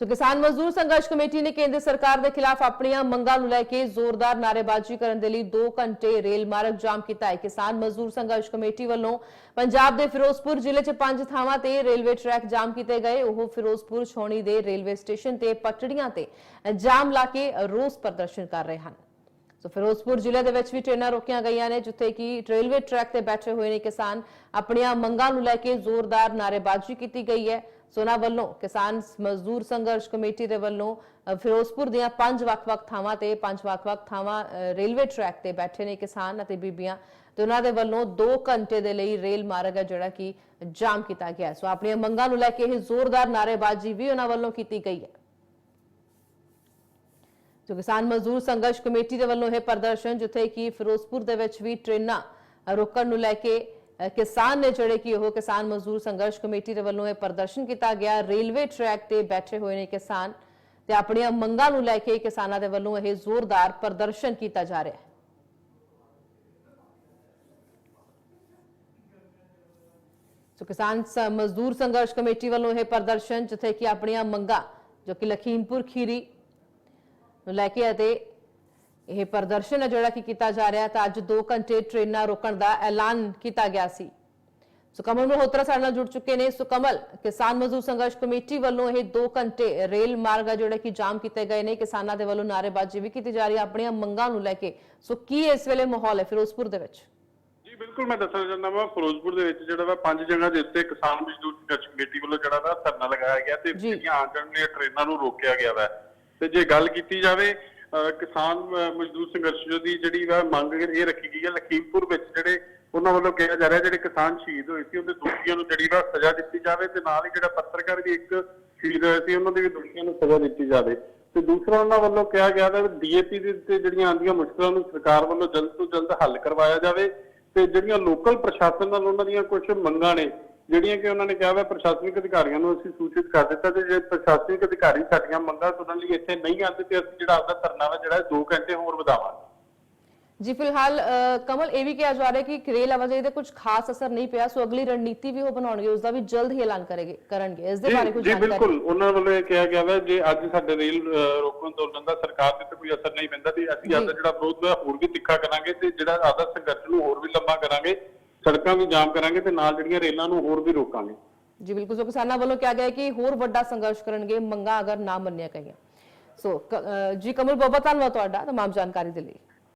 ਸੋ ਕਿਸਾਨ ਮਜ਼ਦੂਰ ਸੰਘਰਸ਼ ਕਮੇਟੀ ਨੇ ਕੇਂਦਰ ਸਰਕਾਰ ਦੇ ਖਿਲਾਫ ਆਪਣੀਆਂ ਮੰਗਾਂ ਨੂੰ ਲੈ ਕੇ ਜ਼ੋਰਦਾਰ ਨਾਅਰੇਬਾਜ਼ੀ ਕਰਨ ਦੇ ਲਈ 2 ਘੰਟੇ ਰੇਲ ਮਾਰਗ ਜਾਮ ਕੀਤਾ ਹੈ। ਕਿਸਾਨ ਮਜ਼ਦੂਰ ਸੰਘਰਸ਼ ਕਮੇਟੀ ਵੱਲੋਂ ਪੰਜਾਬ ਦੇ ਫਿਰੋਜ਼ਪੁਰ ਜ਼ਿਲ੍ਹੇ 'ਚ ਪੰਜ ਥਾਵਾਂ ਤੇ ਰੇਲਵੇ ਟਰੈਕ ਜਾਮ ਕੀਤੇ ਗਏ। ਉਹ ਫਿਰੋਜ਼ਪੁਰ, ਛੌਣੀ ਦੇ ਰੇਲਵੇ ਸਟੇਸ਼ਨ ਤੇ ਪਟੜੀਆਂ ਤੇ ਜਾਮ ਲਾ ਕੇ ਰੋਸ ਪ੍ਰਦਰਸ਼ਨ ਕਰ ਰਹੇ ਹਨ। ਸੋ ਫਿਰੋਜ਼ਪੁਰ ਜ਼ਿਲ੍ਹੇ ਦੇ ਵਿੱਚ ਵੀ ਟ੍ਰੇਨਾਂ ਰੋਕੀਆਂ ਗਈਆਂ ਨੇ, ਜਿੱਥੇ ਕਿ ਰੇਲਵੇ ਟਰੈਕ ਤੇ ਬੈਠੇ ਹੋਏ ਨੇ ਕਿਸਾਨ ਆਪਣੀਆਂ ਮੰਗਾਂ ਨੂੰ ਲੈ ਕੇ ਜ਼ੋਰਦਾਰ ਨਾਅਰੇਬਾਜ਼ੀ ਕੀਤੀ ਗਈ ਹੈ। ਸੋਨਾ ਵੱਲੋਂ ਕਿਸਾਨ ਮਜ਼ਦੂਰ ਸੰਘਰਸ਼ ਕਮੇਟੀ ਦੇ ਵੱਲੋਂ ਫਿਰੋਜ਼ਪੁਰ ਦੀਆਂ ਪੰਜ ਵੱਖ-ਵੱਖ ਥਾਵਾਂ ਤੇ ਪੰਜ ਵੱਖ-ਵੱਖ ਥਾਵਾਂ ਰੇਲਵੇ ਟਰੈਕ ਤੇ ਬੈਠੇ ਨੇ ਕਿਸਾਨ ਅਤੇ ਬੀਬੀਆਂ। ਤੇ ਉਹਨਾਂ ਦੇ ਵੱਲੋਂ 2 ਘੰਟੇ ਦੇ ਲਈ ਰੇਲ ਮਾਰਗ ਹੈ ਜਿਹੜਾ ਕਿ ਜਾਮ ਕੀਤਾ ਗਿਆ ਸੋ ਆਪਣੀਆਂ ਮੰਗਾਂ ਨੂੰ ਲੈ ਕੇ ਇਹ ਜ਼ੋਰਦਾਰ ਨਾਅਰੇਬਾਜ਼ੀ ਵੀ ਉਹਨਾਂ ਵੱਲੋਂ ਕੀਤੀ ਗਈ ਹੈ। ਜੋ ਕਿਸਾਨ ਮਜ਼ਦੂਰ ਸੰਘਰਸ਼ ਕਮੇਟੀ ਦੇ ਵੱਲੋਂ ਇਹ ਪ੍ਰਦਰਸ਼ਨ ਜਿੱਥੇ ਕਿ ਫਿਰੋਜ਼ਪੁਰ ਦੇ ਵਿੱਚ ਵੀ ਟ੍ਰੇਨਾਂ ਰੋਕਣ ਨੂੰ ਲੈ ਕੇ ਕਿਸਾਨ ਨੇ ਜਿਹੜੇ ਕਿ ਉਹ ਕਿਸਾਨ ਮਜ਼ਦੂਰ ਸੰਘਰਸ਼ ਕਮੇਟੀ ਦੇ ਵੱਲੋਂ ਇਹ ਪ੍ਰਦਰਸ਼ਨ ਕੀਤਾ ਗਿਆ। ਰੇਲਵੇ ਟਰੈਕ ਤੇ ਬੈਠੇ ਹੋਏ ਨੇ ਕਿਸਾਨ ਤੇ ਆਪਣੀਆਂ ਮੰਗਾਂ ਨੂੰ ਲੈ ਕੇ ਕਿਸਾਨਾਂ ਦੇ ਵੱਲੋਂ ਇਹ ਜ਼ੋਰਦਾਰ ਪ੍ਰਦਰਸ਼ਨ ਕੀਤਾ ਜਾ ਰਿਹਾ ਹੈ। ਸੋ ਕਿਸਾਨ ਮਜ਼ਦੂਰ ਸੰਘਰਸ਼ ਕਮੇਟੀ ਵੱਲੋਂ ਇਹ ਪ੍ਰਦਰਸ਼ਨ ਜਿੱਥੇ ਕਿ ਆਪਣੀਆਂ ਮੰਗਾਂ, ਜੋ ਕਿ ਲਖੀਮਪੁਰ ਖੀਰੀ ਨੂੰ ਲੈ ਕੇ ਅਤੇ ਇਹ ਪ੍ਰਦਰਸ਼ਨ ਹੈ ਜਿਹੜਾ ਕਿ ਕੀਤਾ ਜਾ ਰਿਹਾ ਤਾਂ ਅੱਜ 2 ਘੰਟੇ ਟ੍ਰੇਨਾਂ ਰੋਕਣ ਦਾ ਐਲਾਨ ਕੀਤਾ ਗਿਆ ਸੀ। ਸੋ ਕਮਲ ਮਲਹੋਤਰਾ ਸਾਡੇ ਨਾਲ ਜੁੜ ਚੁੱਕੇ ਨੇ। ਸੋ ਕਮਲ ਕਿਸਾਨ ਮਜ਼ਦੂਰ ਸੰਘਰਸ਼ ਕਮੇਟੀ ਵੱਲੋਂ ਇਹ 2 ਘੰਟੇ ਰੇਲ ਮਾਰਗ ਜਿਹੜਾ ਕਿ ਜਾਮ ਕੀਤੇ ਗਏ ਨੇ। ਕਿਸਾਨਾਂ ਦੇ ਵੱਲੋਂ ਨਾਅਰੇਬਾਜ਼ੀ ਵੀ ਕੀਤੀ ਜਾ ਰਹੀ ਹੈ। ਆਪਣੀਆਂ ਮੰਗਾਂ ਨੂੰ ਲੈ ਕੇ। ਸੋ ਕੀ ਇਸ ਵੇਲੇ ਮਾਹੌਲ ਹੈ ਫਿਰੋਜ਼ਪੁਰ ਦੇ ਵਿੱਚ? ਜੀ ਬਿਲਕੁਲ ਮੈਂ ਦੱਸਣਾ ਚਾਹੁੰਦਾ ਹਾਂ ਫਿਰੋਜ਼ਪੁਰ ਦੇ ਵਿੱਚ ਜਿਹੜਾ ਵਾ ਪੰਜ ਜਗ੍ਹਾ ਦੇ ਉੱਤੇ ਕਿਸਾਨ ਮਜ਼ਦੂਰ ਸੰਘਰਸ਼ ਕਮੇਟੀ ਵੱਲੋਂ ਜਿਹੜਾ ਵਾ ਧਰਨਾ ਲਗਾਇਆ ਗਿਆ ਤੇ। ਜਿਹੜੀਆਂ ਆਉਣ ਜਾਣ ਦੀਆਂ ਟ੍ਰੇਨਾਂ ਨੂੰ ਰੋਕਿਆ ਗਿਆ ਵਾ। ਤੇ ਜੇ ਗੱਲ ਕੀਤੀ ਜਾਵੇ, ਅਹ, ਕਿਸਾਨ ਮਜ਼ਦੂਰ ਸੰਘਰਸ਼ ਦੀ ਜਿਹੜੀ ਵਾ ਮੰਗ ਇਹ ਰੱਖੀ ਗਈ ਹੈ, ਲਖੀਮਪੁਰ ਵਿੱਚ ਜਿਹੜੇ ਉਹਨਾਂ ਵੱਲੋਂ ਕਿਹਾ ਜਾ ਰਿਹਾ, ਜਿਹੜੇ ਕਿਸਾਨ ਸ਼ਹੀਦ ਹੋਏ ਸੀ, ਉਹਦੇ ਦੋਸ਼ੀਆਂ ਨੂੰ ਜਿਹੜੀ ਵਾ ਸਜ਼ਾ ਦਿੱਤੀ ਜਾਵੇ ਤੇ ਨਾਲ ਹੀ ਜਿਹੜਾ ਪੱਤਰਕਾਰ ਵੀ ਇੱਕ ਸ਼ਹੀਦ ਹੋਇਆ ਸੀ, ਉਹਨਾਂ ਦੇ ਵੀ ਦੋਸ਼ੀਆਂ ਨੂੰ ਸਜ਼ਾ ਦਿੱਤੀ ਜਾਵੇ। ਤੇ ਦੂਸਰਾ ਉਹਨਾਂ ਵੱਲੋਂ ਕਿਹਾ ਗਿਆ ਹੈ ਡੀਏਪੀ ਦੇ ਉੱਤੇ ਜਿਹੜੀਆਂ ਆਉਂਦੀਆਂ ਮੁਸ਼ਕਲਾਂ ਨੂੰ ਸਰਕਾਰ ਵੱਲੋਂ ਜਲਦ ਤੋਂ ਜਲਦ ਹੱਲ ਕਰਵਾਇਆ ਜਾਵੇ ਤੇ ਜਿਹੜੀਆਂ ਲੋਕਲ ਪ੍ਰਸ਼ਾਸਨ ਨਾਲ ਉਹਨਾਂ ਦੀਆਂ ਕੁਝ ਮੰਗਾਂ ਨੇ ਜਿਹੜੀਆਂ ਕਿ ਉਹਨਾਂ ਨੇ ਕਿਹਾ ਵਾ ਪ੍ਰਸ਼ਾਸਨਿਕ ਅਧਿਕਾਰੀਆਂ ਨੂੰ ਅਸੀਂ ਸੂਚਿਤ ਕਰ ਦਿੱਤਾ ਤੇ ਜੇ ਪ੍ਰਸ਼ਾਸਨਿਕ ਅਧਿਕਾਰੀ ਸਾਡੀਆਂ ਮੰਗਾਂ ਸੁਣਨ ਲਈ ਇੱਥੇ ਨਹੀਂ ਆਉਂਦੇ ਤੇ ਅਸੀਂ ਜਿਹੜਾ ਆਪਦਾ ਧਰਨਾ ਵਾ ਜਿਹੜਾ 2 ਘੰਟੇ ਹੋਰ ਵਧਾਵਾਂਗੇ। ਜੀ ਫਿਲਹਾਲ ਕਮਲ ਇਹ ਵੀ ਕਿਹਾ ਜਾ ਰਿਹਾ ਕਿ ਰੇਲ ਆਵਾਜਾਈ ਤੇ ਕੁਝ ਖਾਸ ਅਸਰ ਨਹੀਂ ਪਿਆ ਸੋ ਅਗਲੀ ਰਣਨੀਤੀ ਵੀ ਉਹ ਬਣਾਉਣਗੇ ਉਸ ਦਾ ਵੀ ਜਲਦ ਹੀ ਐਲਾਨ ਕਰੇਗੇ ਕਰਨਗੇ। ਇਸ ਦੇ ਬਾਰੇ ਕੁਝ ਜੀ ਬਿਲਕੁਲ। ਉਹਨਾਂ ਵੱਲੋਂ ਇਹ ਕਿਹਾ ਗਿਆ ਵਾ ਜੇ ਅੱਜ ਸਾਡੇ ਰੇਲ ਰੋਕਣ ਅੰਦੋਲਨ ਦਾ ਸਰਕਾਰ ਤੇ ਤਾਂ ਕੋਈ ਅਸਰ ਨਹੀਂ ਪੈਂਦਾ ਤੇ ਅਸੀਂ। ਆਪਦਾ ਜਿਹੜਾ ਵਿਰੋਧ ਹੈ ਹੋਰ ਵੀ ਤਿੱਖਾ ਕਰਾਂਗੇ ਤੇ ਜਿਹੜਾ ਆਪਦਾ ਸੰਘਰਸ਼ ਨੂੰ ਹੋਰ ਵੀ ਲੰਮਾ ਕਰਾਂਗੇ। ਸੜਕਾਂ ਵੀ ਜਾਮ ਕਰਾਂਗੇ ਤੇ ਨਾਲ ਜਿਹੜੀਆਂ ਰੇਲਾਂ ਨੂੰ ਹੋਰ ਵੀ ਰੋਕਾਂਗੇ। ਜੀ, ਬਿਲਕੁਲ। ਸੋ ਕਿਸਾਨਾਂ ਵੱਲੋਂ ਕਿਹਾ ਗਿਆ ਕਿ ਹੋਰ ਵੱਡਾ ਸੰਘਰਸ਼ ਕਰਨਗੇ, ਮੰਗਾਂ ਅਗਰ ਨਾ ਮੰਨਿਆ ਗਈਆਂ। ਸੋ ਜੀ, ਕਮਲ ਬਾਬਾ, ਧੰਨਵਾਦ ਤੁਹਾਡਾ। ਤਮਾਮ ਜਾਣਕਾਰੀ ਦੇ ਲਈ।